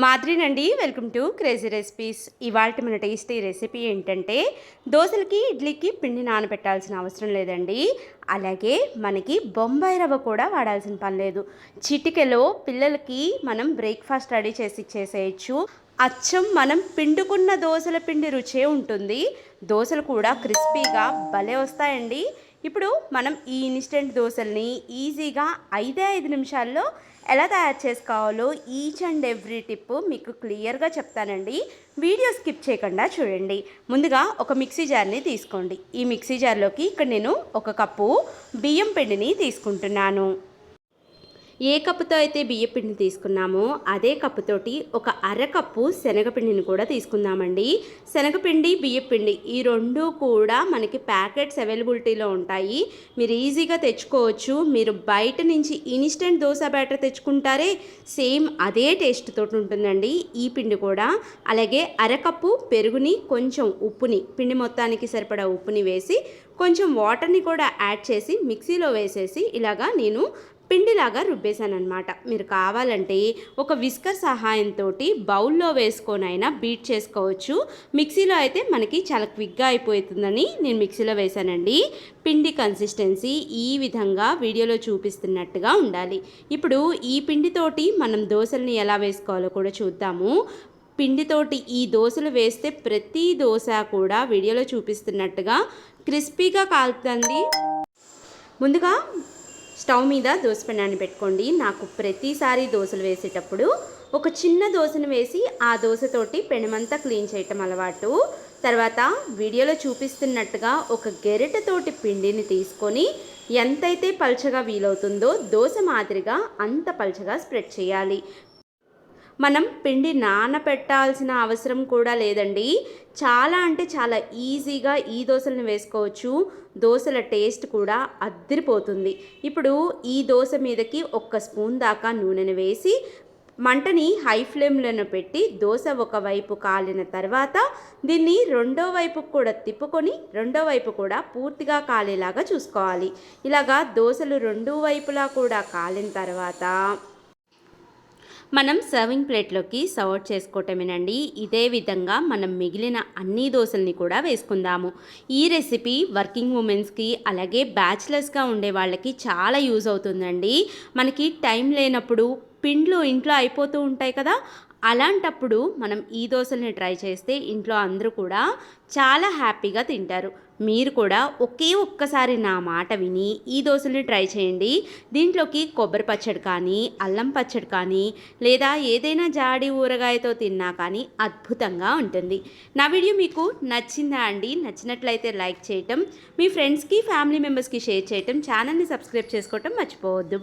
మాద్రినండి welcome to crazy recipes. ఇవాళ మన tasty recipe ఏంటంటే దోశలకి ఇడ్లీకి పిండి నానబెట్టాల్సిన అవసరం లేదండి. అలాగే మనకి బొంబాయి రవ్వ కూడా వాడాల్సిన పని లేదు. చిటికెలో పిల్లలకి మనం బ్రేక్ఫాస్ట్ రెడీ చేసి చేసేయచ్చు అచ్చం మనం పిండుకున్న దోశల పిండి రుచే ఉంటుంది. దోశలు కూడా క్రిస్పీగా భలే వస్తాయండి. ఇప్పుడు మనం ఈ ఇన్స్టెంట్ దోశల్ని ఈజీగా ఐదే ఐదు నిమిషాల్లో ఎలా తయారు చేసుకోవాలో ఈచ్ అండ్ ఎవ్రీ టిప్ మీకు క్లియర్గా చెప్తానండి. వీడియో స్కిప్ చేయకుండా చూడండి. ముందుగా ఒక మిక్సీ జార్ని తీసుకోండి. ఈ మిక్సీ జార్లోకి ఇక్కడ నేను ఒక కప్పు బియ్యం పిండిని తీసుకుంటున్నాను. ఏ కప్పుతో అయితే బియ్యపిండిని తీసుకున్నామో అదే కప్పుతోటి ఒక అరకప్పు శనగపిండిని కూడా తీసుకుందామండి. శనగపిండి బియ్యపిండి ఈ రెండు కూడా మనకి ప్యాకెట్స్ అవైలబిలిటీలో ఉంటాయి. మీరు ఈజీగా తెచ్చుకోవచ్చు. మీరు బయట నుంచి ఇన్స్టెంట్ దోశ బ్యాటర్ తెచ్చుకుంటారే సేమ్ అదే టేస్ట్ తోటి ఉంటుందండి ఈ పిండి కూడా. అలాగే అరకప్పు పెరుగుని కొంచెం ఉప్పుని పిండి మొత్తానికి సరిపడా ఉప్పుని వేసి కొంచెం వాటర్ని కూడా యాడ్ చేసి మిక్సీలో వేసేసి ఇలాగా నేను పిండిలాగా రుబ్బేశానమాట మీరు కావాలంటే ఒక విస్కర్ సహాయంతో బౌల్లో వేసుకొనైనా బీట్ చేసుకోవచ్చు. మిక్సీలో అయితే మనకి చాలా క్విక్గా అయిపోతుందని నేను మిక్సీలో వేశానండి. పిండి కన్సిస్టెన్సీ ఈ విధంగా వీడియోలో చూపిస్తున్నట్టుగా ఉండాలి. ఇప్పుడు ఈ పిండితోటి మనం దోశల్ని ఎలా వేసుకోవాలో కూడా చూద్దాము. పిండితోటి ఈ దోశలు వేస్తే ప్రతి దోశ కూడా వీడియోలో చూపిస్తున్నట్టుగా క్రిస్పీగా కాలుతుంది ముందుగా స్టవ్ మీద దోసపెండాన్ని పెట్టుకోండి. నాకు ప్రతిసారి దోశలు వేసేటప్పుడు ఒక చిన్న దోశను వేసి ఆ దోశతోటి పెనమంతా క్లీన్ చేయటం అలవాటు. తర్వాత వీడియోలో చూపిస్తున్నట్టుగా ఒక గెరెటతోటి పిండిని తీసుకొని ఎంతైతే పల్చగా వీలవుతుందో దోశ మాదిరిగా అంత పల్చగా స్ప్రెడ్ చేయాలి. మనం పిండి నానపెట్టాల్సిన అవసరం కూడా లేదండి. చాలా అంటే చాలా ఈజీగా ఈ దోశలను వేసుకోవచ్చు. దోశల టేస్ట్ కూడా అద్దరిపోతుంది. ఇప్పుడు ఈ దోశ మీదకి ఒక్క స్పూన్ దాకా నూనెను వేసి మంటని హై ఫ్లేమ్లను పెట్టి దోశ ఒకవైపు కాలిన తర్వాత దీన్ని రెండో వైపు కూడా తిప్పుకొని రెండో వైపు కూడా పూర్తిగా కాలేలాగా చూసుకోవాలి. ఇలాగా దోశలు రెండు వైపులా కూడా కాలిన తర్వాత మనం సర్వింగ్ ప్లేట్లోకి సర్వ్ చేసుకోవటమేనండి. ఇదే విధంగా మనం మిగిలిన అన్ని దోశల్ని కూడా వేసుకుందాము. ఈ రెసిపీ వర్కింగ్ ఉమెన్స్కి అలాగే బ్యాచిలర్స్గా ఉండే వాళ్ళకి చాలా యూజ్ అవుతుందండి. మనకి టైం లేనప్పుడు పిండ్లు ఇంట్లో అయిపోతూ ఉంటాయి కదా అలాంటప్పుడు మనం ఈ దోశల్ని ట్రై చేస్తే ఇంట్లో అందరూ కూడా చాలా హ్యాపీగా తింటారు. మీరు కూడా ఒకే ఒక్కసారి నా మాట విని ఈ దోశల్ని ట్రై చేయండి. దీంట్లోకి కొబ్బరి పచ్చడి కానీ అల్లం పచ్చడి కానీ లేదా ఏదైనా జాడి ఊరగాయతో తిన్నా కానీ అద్భుతంగా ఉంటుంది. నా వీడియో మీకు నచ్చిందా అండి? నచ్చినట్లయితే లైక్ చేయటం మీ ఫ్రెండ్స్కి ఫ్యామిలీ మెంబర్స్కి షేర్ చేయటం ఛానల్ని సబ్స్క్రైబ్ చేసుకోవటం మర్చిపోవద్దు.